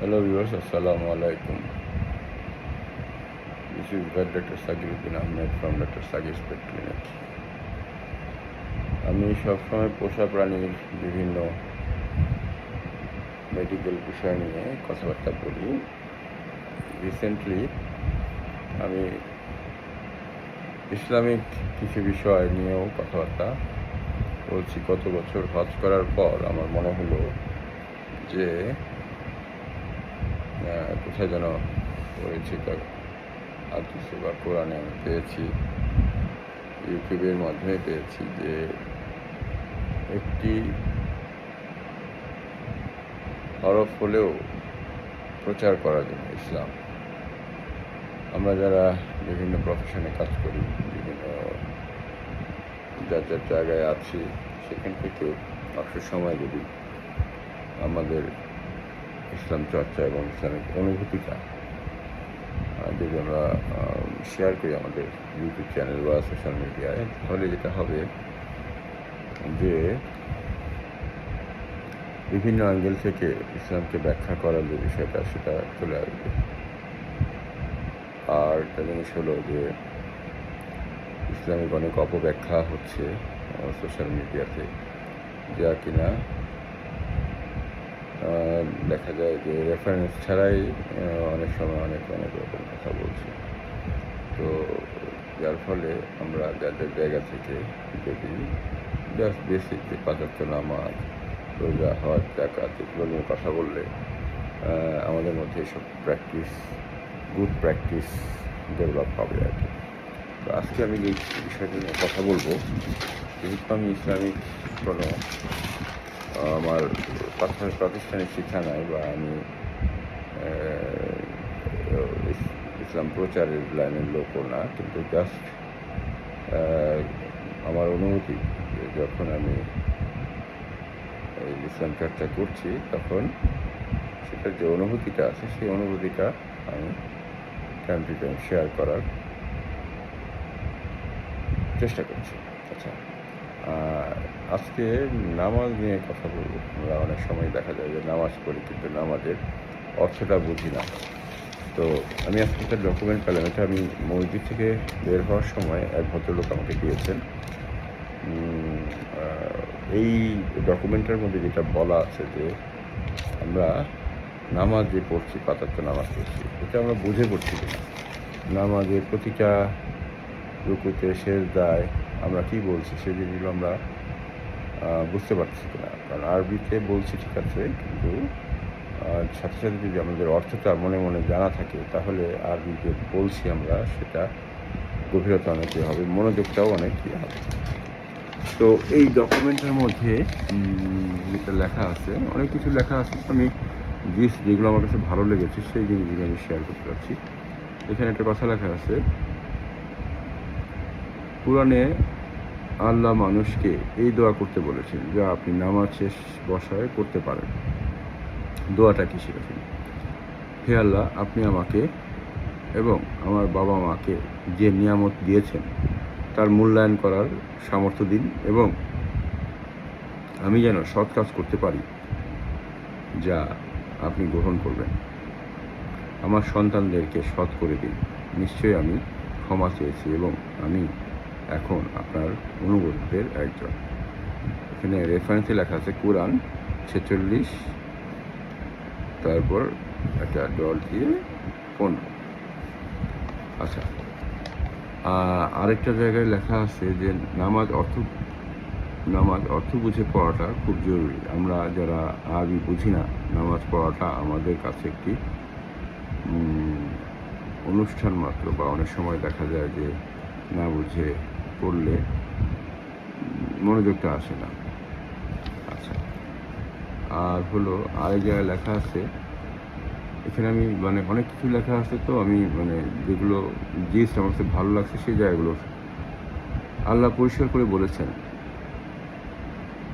Viewers, Assalamu alaikum. This is Vet Dr. Sagiruddin Ahmed from Dr. Sagir's Pet Clinic. আমি সবসময় পোষা প্রাণীর বিভিন্ন মেডিকেল বিষয় নিয়ে কথাবার্তা বলি রিসেন্টলি আমি ইসলামিক কিছু বিষয় নিয়েও কথাবার্তা বলছি গত বছর হজ করার পর আমার মনে হলো যে কোথায় যেন পড়েছি তার আদিসে বা কোরআনে আমি পেয়েছি, ইউটিউবের মাধ্যমে পেয়েছি যে একটি হরফ হলেও প্রচার করার জন্য ইসলাম। আমরা যারা বিভিন্ন প্রফেশনে কাজ করি, বিভিন্ন যার যার জায়গায় আছি, সেখান থেকেও অবসর সময় যদি আমাদের ইসলাম চর্চা এবং ইসলামিক অনুভূতিটা। যদি আমরা শেয়ার করি আমাদের ইউটিউব চ্যানেল বা সোশ্যাল মিডিয়ায় তাহলে যেটা হবে যে বিভিন্ন অ্যাঙ্গেল থেকে ইসলামকে ব্যাখ্যা করার যে বিষয়টা সেটা চলে আসবে। আর একটা জিনিস হলো যে ইসলামিক অনেক অপব্যাখ্যা হচ্ছে সোশ্যাল মিডিয়াতে যা কিনা দেখা যায় যে রেফারেন্স ছাড়াই অনেক সময় অনেক অনেক রকম কথা বলছে। তো যার ফলে আমরা যাদের জায়গা থেকে যদি জাস্ট বেসিক যে পাঁচাত্তর নামাজ, রোজা, হজ জাকাত এগুলো নিয়ে কথা বললে আমাদের মধ্যে এসব প্র্যাকটিস গুড প্র্যাকটিস ডেভেলপ হবে আর কি। তো আজকে আমি এই বিষয়টা নিয়ে কথা বলব, যেহেতু আমি ইসলামিক কোনো আমার প্রাথমিক প্রাতিষ্ঠানিক শিক্ষা নাই বা আমি ইসলাম প্রচারের লাইনের লোকও না, কিন্তু জাস্ট আমার অনুভূতি যখন আমি ইসলাম চর্চা করছি তখন সেটার যে অনুভূতিটা আছে সেই অনুভূতিটা আমি টাইম টু টাইম শেয়ার করার চেষ্টা করছি। আচ্ছা। আজকে নামাজ নিয়ে কথা বলব। আমরা অনেক সময় দেখা যায় যে নামাজ পড়ি কিন্তু নামাজের অর্থটা বুঝি না। তো আমি আজকে একটা ডকুমেন্ট পেলাম, এটা আমি মসজিদ থেকে বের হওয়ার সময় এক ভদ্রলোক আমাকে দিয়েছেন। এই ডকুমেন্টের মধ্যে যেটা বলা আছে যে আমরা নামাজ যে পড়ছি পাতাত্তর নামাজ পড়ছি, এটা আমরা বুঝে পড়ছি নামাজের প্রতিটা রুকুতে শেষ দায় আমরা কি বলছি সেই জিনিসগুলো আমরা বুঝতে পারছি কিনা। কারণ আরবিতে বলছি ঠিক আছে, কিন্তু সাথে সাথে যদি আমাদের অর্থটা মনে মনে জানা থাকে, তাহলে আরবি যে বলছি আমরা, সেটা গভীরতা অনেকই হবে, মনোযোগটাও অনেকই হবে। তো এই ডকুমেন্টের মধ্যে যেটা লেখা আছে, অনেক কিছু লেখা আছে, আমি জিনিস যেগুলো আমার কাছে ভালো লেগেছে, সেই জিনিসগুলো আমি শেয়ার করতে পারছি। এখানে একটা কথা লেখা আছে কোরআনে আল্লাহ মানুষকে এই দোয়া করতে বলেছেন যা আপনি নামাজ শেষ বসায় করতে পারেন। দোয়াটা কি শিখেছেন হে আল্লাহ, আপনি আমাকে এবং আমার বাবা মাকে যে নিয়ামত দিয়েছেন, তার মূল্যায়ন করার সামর্থ্য দিন এবং আমি যেন সৎ কাজ করতে পারি, যা আপনি গ্রহণ করবেন। আমার সন্তানদেরকে সৎ করে দিন। নিশ্চয়ই আমি ক্ষমা চেয়েছি এবং আমি এখন আপনার অনুগতদের একজন। এখানে রেফারেন্সে লেখা আছে কোরআন ছেচল্লিশ, তারপর একটা ডল দিয়ে পনেরো। আচ্ছা আরেকটা জায়গায় লেখা আছে যে নামাজ অর্থ নামাজ অর্থ বুঝে পড়াটা খুব জরুরি। আমরা যারা আরবি বুঝি না, নামাজ পড়াটা আমাদের কাছে একটি অনুষ্ঠান মাত্র বা অনেক সময় দেখা যায় যে না বুঝে উম, মনোযোগটা আসে না। আচ্ছা। আর হলো আরেক জায়গায় লেখা আছে এখানে আমি মানে অনেক কিছু লেখা আছে তো আমি মানে যেগুলো জিনিস আমার কাছে ভালো লাগছে সেই জায়গাগুলো আল্লাহ পরিষ্কার করে বলেছেন।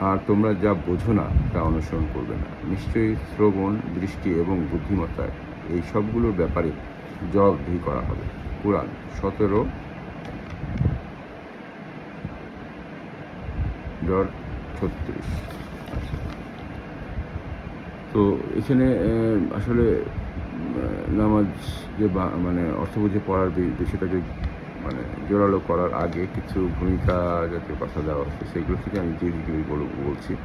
আর তোমরা যা বোঝো না তা অনুসরণ করবে না। নিশ্চয়ই শ্রবণ দৃষ্টি এবং বুদ্ধিমত্তায় এই সবগুলোর ব্যাপারে জবাবদিহি করা হবে। কোরআন সতেরো ডট ছত্রিশ। তো এখানে আসলে নামাজ যে মানে অর্থ বুঝে পড়ার বি- বিষয়টাকে মানে জোরালো করার আগে কিছু ভূমিকা জাতীয় কথা দেওয়া হচ্ছে, সেগুলো থেকে আমি যে দিকগুলি বল- বলছি।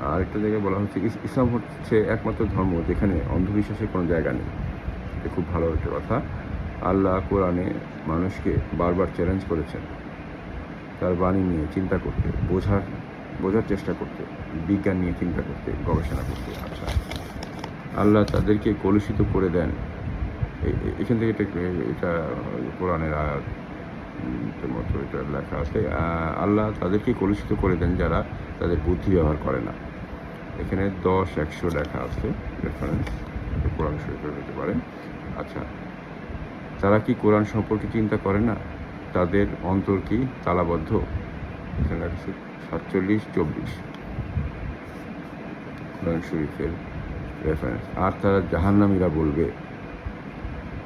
আরেকটা জায়গায় বলা হচ্ছে ইসলাম হচ্ছে একমাত্র ধর্ম যেখানে অন্ধবিশ্বাসের কোনো জায়গা নেই। এটা খুব ভালো একটা কথা। আল্লাহ কোরআনে মানুষকে বারবার চ্যালেঞ্জ করেছেন। তার বাণী নিয়ে চিন্তা করতে, বোঝার বোঝার চেষ্টা করতে, বিজ্ঞান নিয়ে চিন্তা করতে, গবেষণা করতে। আচ্ছা আল্লাহ তাদেরকে কলুষিত করে দেন। এখান থেকে এটা এটা কোরআনের আয়াত মতো এটা লেখা আছে। আল্লাহ তাদেরকে কলুষিত করে দেন যারা তাদের বুদ্ধি ব্যবহার করে না। এখানে দশ, একশো লেখা আছে রেফারেন্স কোরআন শরীফে পেতে পারেন আচ্ছা তারা কি কোরআন সম্পর্কে চিন্তা করে না? তাদের অন্তর কি তালাবদ্ধ? সাতচল্লিশ, চব্বিশ। কোরআন শরীফের রেফারেন্স আর তারা জাহান্নামীরা বলবে,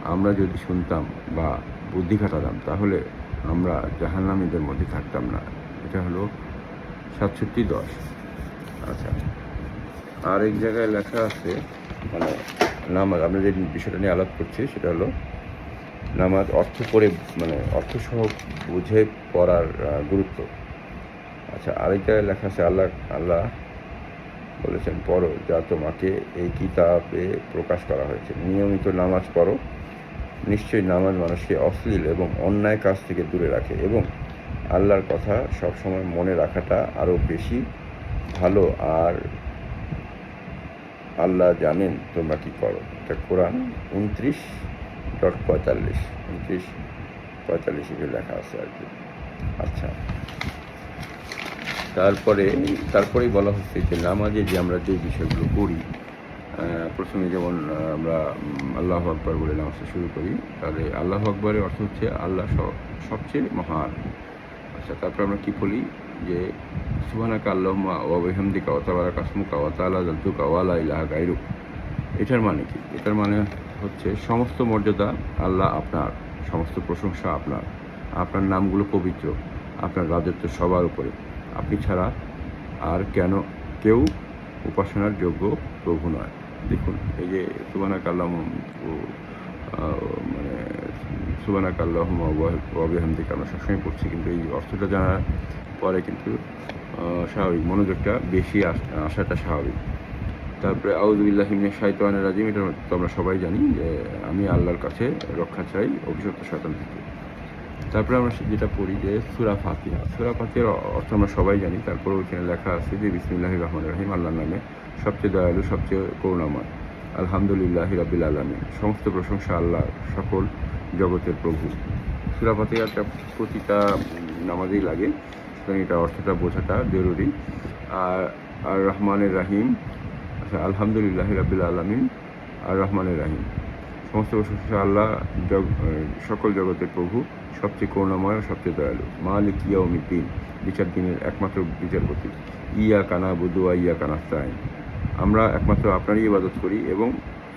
আমরা যদি শুনতাম বা বুদ্ধি খাটাতাম, তাহলে আমরা জাহান্নামীদের মধ্যে থাকতাম না। এটা হলো সাতষট্টি দশ। আচ্ছা। আর এক জায়গায় লেখা আছে মানে নামাজ আমরা যে বিষয়টা নিয়ে আলাপ করছি, সেটা হলো নামাজ অর্থ পড়ে মানে অর্থ সহ বুঝে পড়ার গুরুত্ব। আচ্ছা আরেকটা লেখা আছে, আল্লাহ আল্লাহ বলেছেন, পড়ো যা তোমাকে এই কিতাবে প্রকাশ করা হয়েছে। নিয়মিত নামাজ পড়ো। নিশ্চয়ই নামাজ মানুষকে অশ্লীল এবং অন্যায় কাজ থেকে দূরে রাখে এবং আল্লাহর কথা সবসময় মনে রাখাটা আরও বেশি ভালো। আর আল্লাহ জানেন তোমরা কি করো। এটা কোরআন উনত্রিশ ডট পঁয়তাল্লিশ, উনত্রিশ, পঁয়তাল্লিশ হিসেবে লেখা আছে আর কি। আচ্ছা। তারপরে, তারপরেই বলা হচ্ছে যে নামাজে যে আমরা যে বিষয়গুলো করি প্রথমে যেমন আমরা আল্লাহ আকবর বলে নামাজটা শুরু করি, তাহলে আল্লাহ আকবরের অর্থ হচ্ছে আল্লাহ সবচেয়ে মহান। আচ্ছা তারপর আমরা কি বলি যে সুবানাকা আল্লাহমা ওয়াবিহামদিকা ওয়াতাবারা কাসমুকা ওয়াতালা জালতুকা ওয়ালা ইলাহা গাইরুক এটার মানে কি? এটার মানে হচ্ছে সমস্ত মর্যাদা আল্লাহ আপনার, সমস্ত প্রশংসা আপনার। আপনার নামগুলো পবিত্র, আপনার রাজত্ব সবার উপরে। আপনি ছাড়া আর কেন, কেউ উপাসনার যোগ্য প্রভু নয়। দেখুন, এই যে সুবানা কাল্লাম মানে সুবানা কাল্লাহ অবিহামদিকে আমরা সবসময় পড়ছি, কিন্তু এই অর্থটা জানার পরে কিন্তু স্বাভাবিক। মনোযোগটা বেশি আস- আসাটা স্বাভাবিক। তারপরে আউজুবিল্লাহ হিমিনের শাহিতানের রাজিম এটা তো আমরা সবাই জানি যে আমি আল্লাহর কাছে রক্ষা চাই, অভিশপ্ত শয়তান থেকে। তারপরে আমরা যেটা পড়ি যে সুরা ফাতিহা। সুরা ফাতিহার অর্থ আমরা সবাই জানি, তারপরে ওইখানে লেখা আছে যে বিসমিল্লাহ রহমান রহিম, আল্লাহর নামে সবচেয়ে দয়ালু, সবচেয়ে করুণাময়। আলহামদুলিল্লাহ রাবিল আলমী সমস্ত প্রশংসা আল্লাহ সকল জগতের প্রভু সুরা ফাতিহাটা প্রতিটা নামাজেই লাগে, সুতরাং এটা অর্থটা বোঝাটা জরুরি। আর আর রহমানের রাহিম আচ্ছা আলহামদুলিল্লাহ রাবিল আলমিন, আর রহমানের রাহিম। সমস্ত প্রশংসা আল্লাহ সকল জগতের প্রভু, সবচেয়ে করুণাময়, সবচেয়ে দয়ালু। মালিক ইয়াউমিদ্দিন, বিচার দিনের একমাত্র বিচারপতি। ইয়া কানা বুদুয়া ইয়া কানাস্তাইন আমরা একমাত্র আপনারই ইবাদত করি এবং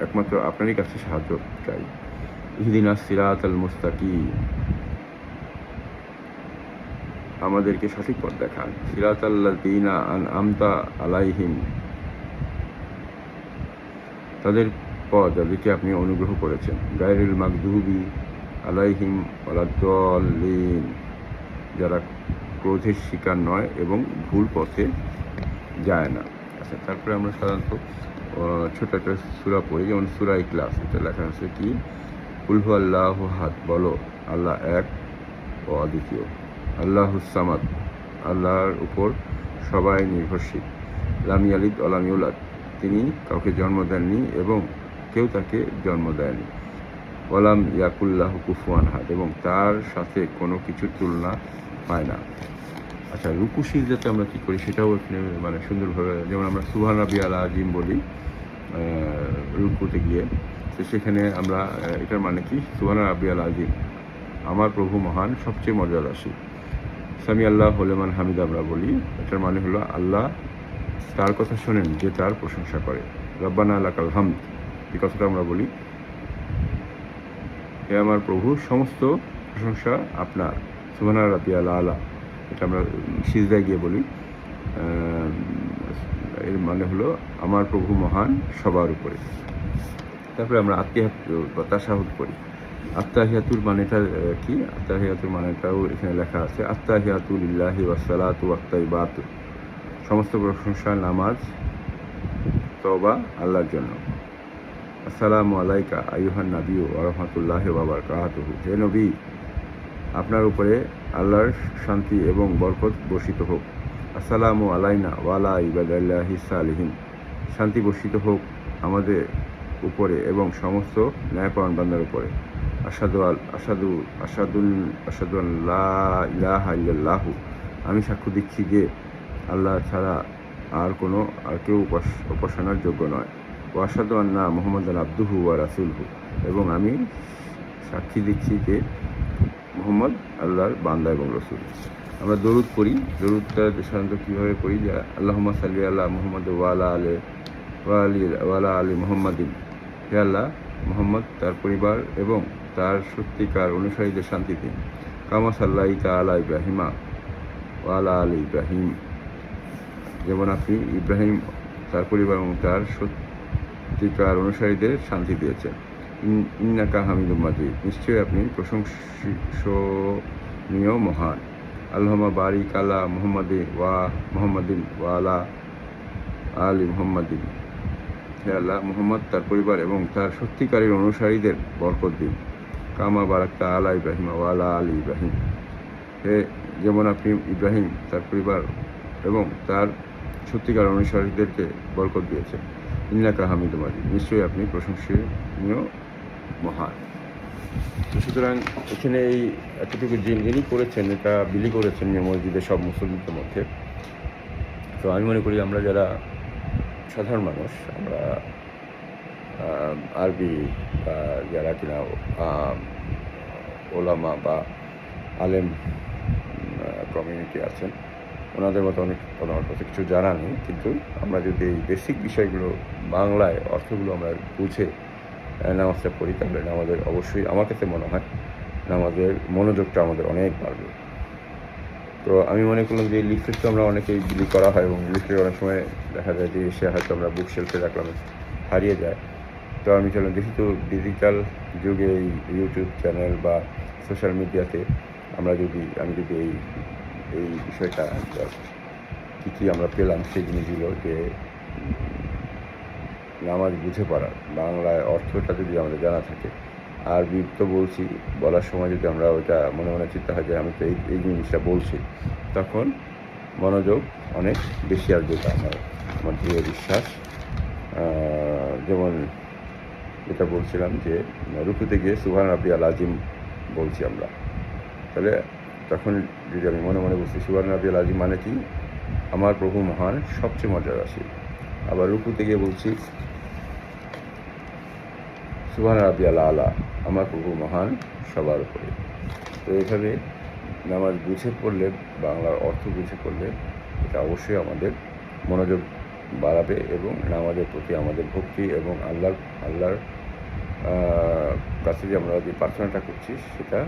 একমাত্র আপনারই কাছে সাহায্য চাই। ইহদিনা সিরাত আল মুস্তাকি আমাদেরকে সঠিক পথ দেখান। সিরাত আল্লাহ দিনা আন আমতা আলাইহিম। তাদের পদ যাদেরকে আপনি অনুগ্রহ করেছেন। গায়রুল মাকদুবি আলাইহিম ওয়ালাদ্দলিন যারা ক্রোধের শিকার নয় এবং ভুল পথে যায় না। আচ্ছা তারপরে আমরা সাধারণত ছোট একটা সুরা পড়ি, যেমন সুরা ইখলাস, এটা লেখা আছে কি? উলহু আল্লাহ হাত বলো, আল্লাহ এক ও অদ্বিতীয়। আল্লাহ সামাদ, আল্লাহর উপর সবাই নির্ভরশীল। লামি আলিদ অলামিউলাদ তিনি কাউকে জন্ম দেননি এবং কেউ তাকে জন্ম দেয়নি। ওয়ালাম ইয়াকুল্লাহ কুফুয়ান হাত এবং তার সাথে কোনো কিছুর তুলনা পায় না। আচ্ছা রুকু সিজদাতে আমরা কী করি সেটাও এখানে মানে সুন্দরভাবে, যেমন আমরা সুহান রাবি আল আজিম বলি রুকুতে গিয়ে। তো সেখানে আমরা এটার মানে কি? সুহান রাবি আল আজিম, আমার প্রভু মহান, সবচেয়ে মর্যাদাশীল। সামি আল্লাহ হলেমান হামিদ আমরা বলি, এটার মানে হলো আল্লাহ তার কথা শোনেন যে তার প্রশংসা করে। রব্বানা আল্লাহ হামদ, এই কথাটা আমরা বলি, হে আমার প্রভু, সমস্ত প্রশংসা আপনার সুবানা রাবি আল্লাহ আলা, এটা আমরা সিজদায় গিয়ে বলি। এর মানে হলো আমার প্রভু মহান সবার উপরে। তারপরে আমরা আত্মীয়াত বা তাসাহুদ করি। আত্মাহিয়াতুর মানেটা কি? আত্মাহিয়াতুর মানেটাও এখানে লেখা আছে। আত্মাহিয়াতুল ইল্লাহি ওয়াসালাতু ওয়াক্তাইবাতু সমস্ত প্রশংসা, নামাজ তবা আল্লাহর জন্য। আসসালামু আলাইকা আইহান নাবী রহমতুল্লাহ বাবার কাহাতুহু হে নবী, আপনার উপরে আল্লাহর শান্তি এবং বরকত বর্ষিত হোক। আসসালামু আলাইনা ওয়ালা ইবাদাল্লাহি সালিহিন। শান্তি বর্ষিত হোক আমাদের উপরে এবং সমস্ত ন্যায়পরায়ণ বান্দার উপরে। আসাদু আল আসাদু আসাদুল আসাদুল্লাহ ইলাহা আমি সাক্ষ্য দিচ্ছি যে আল্লাহ ছাড়া আর কোনো, আর কেউ উপাস- উপাসনার যোগ্য নয়। ও আসাদু আন্না মোহাম্মদ আব্দুহু ওয়া রাসুলহু। এবং আমি সাক্ষী দিচ্ছি যে মোহাম্মদ আল্লাহর বান্দা এবং রসুল। আমরা দরুদ পড়ি। দরুদটা সাধারণত কীভাবে পড়ি? যে আল্লাহ সাল্লি আল্লাহ মোহাম্মদ ওয়ালা আলে ওয়ালি ওয়ালা আলী মোহাম্মদিন। হে আল্লাহ, মোহাম্মদ তার পরিবার এবং তার সত্যিকার অনুসারীদের শান্তি দিন কামা সাল্লাহ আলা ইব্রাহিমা ওয়ালা আলী ইব্রাহিম। যেমন আপনি ইব্রাহিম, তার পরিবার এবং তার সত্যিকার অনুসারীদের শান্তি দিয়েছেন। ইন- ইন্নাকা হামিদুম মাজিদ, নিশ্চয়ই আপনি প্রশংসনীয় মহান। আল্লাহমা বারিক আলা মোহাম্মদে ওয়া মোহাম্মদিন ওয়ালা আলী মোহাম্মদিন। হে আল্লাহ, মোহাম্মদ তার পরিবার এবং তার সত্যিকারের অনুসারীদের বরকত দিন। কামা বারাক্তা আলা ইব্রাহিম ওয়ালা আলী ইব্রাহিম। হে, যেমন আপনি ইব্রাহিম, তার পরিবার এবং তার সত্যিকার অনুসারীদেরকে বরকত দিয়েছেন ইন্নাকা হামিদ মাজি নিশ্চয়ই আপনি প্রশংসনীয়, মহান। তো সুতরাং এখানে এই এতটুকু যিনি করেছেন, এটা বিলি করেছেন যে মসজিদে সব মুসলিমদের মধ্যে। তো আমি মনে করি আমরা যারা সাধারণ মানুষ, আমরা আরবি বা যারা কিনা ওলামা বা আলেম কমিউনিটি আছেন ওনাদের মতো অনেক আমার কাছে কিছু জানা নেই, কিন্তু আমরা যদি এই বেসিক বিষয়গুলো, বাংলায় অর্থগুলো আমরা বুঝে নামাজটা পড়ি, তাহলে আমাদের অবশ্যই আমার কাছে মনে হয় নামাজের মনোযোগটা আমাদের অনেক বাড়বে। তো আমি মনে করলাম যে লিফলেট তো আমরা অনেকেই বিলি করা হয় এবং লিফলেট অনেক সময় দেখা যায় যে এসে হয়তো আমরা বুক শেলফে রাখলাম, হারিয়ে যায়। তো আমি চললাম যেহেতু ডিজিটাল যুগে এই ইউটিউব চ্যানেল বা সোশ্যাল মিডিয়াতে আমরা যদি, আমি যদি এই এই বিষয়টা কী কী আমরা পেলাম সেই জিনিসগুলো যে নামাজ বুঝে পড়ার। বাংলায় অর্থটা যদি আমাদের জানা থাকে। আর তো বলছি, বলার সময় যদি আমরা ওইটা মনে মনে চিন্তা হয় যে আমি তো এই এই জিনিসটা বলছি, তখন মনোযোগ অনেক বেশি আসবে আমার আমার দৃঢ় বিশ্বাস। যেমন যেটা বলছিলাম যে, রুকুতে গিয়ে সুহান রাবি আল আজিম বলছি আমরা। তাহলে তখন যদি আমি মনে মনে সুহান রাবি আল আজিম মানে কি? আমার প্রভু মহান সবচেয়ে মর্যাদাশীল। আবার রুকুতে গিয়ে বলছি সুহান রাবি আলা, আমার প্রভু মহান সবার উপরে। তো এইভাবে নামাজ বুঝে পড়লে, বাংলার অর্থ বুঝে পড়লে, এটা অবশ্যই আমাদের মনোযোগ বাড়াবে এবং নামাজের প্রতি আমাদের ভক্তি এবং আল্লাহর আল্লাহর কাছে যে আমরা যে প্রার্থনাটা করছি, সেটা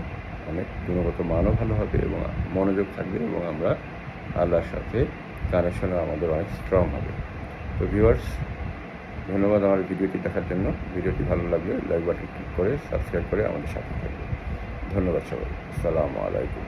অনেক গুণগত মানও ভালো হবে এবং মনোযোগ থাকবে এবং আমরা আল্লাহর সাথে কানেকশনও আমাদের অনেক স্ট্রং হবে। তো ভিউয়ার্স ধন্যবাদ আমার ভিডিওটি দেখার জন্য। ভিডিওটি ভালো লাগলে লাইক বাটন ক্লিক করে সাবস্ক্রাইব করে আমাদের সাথে থাকবে ধন্যবাদ সবাই আসসালামু আলাইকুম।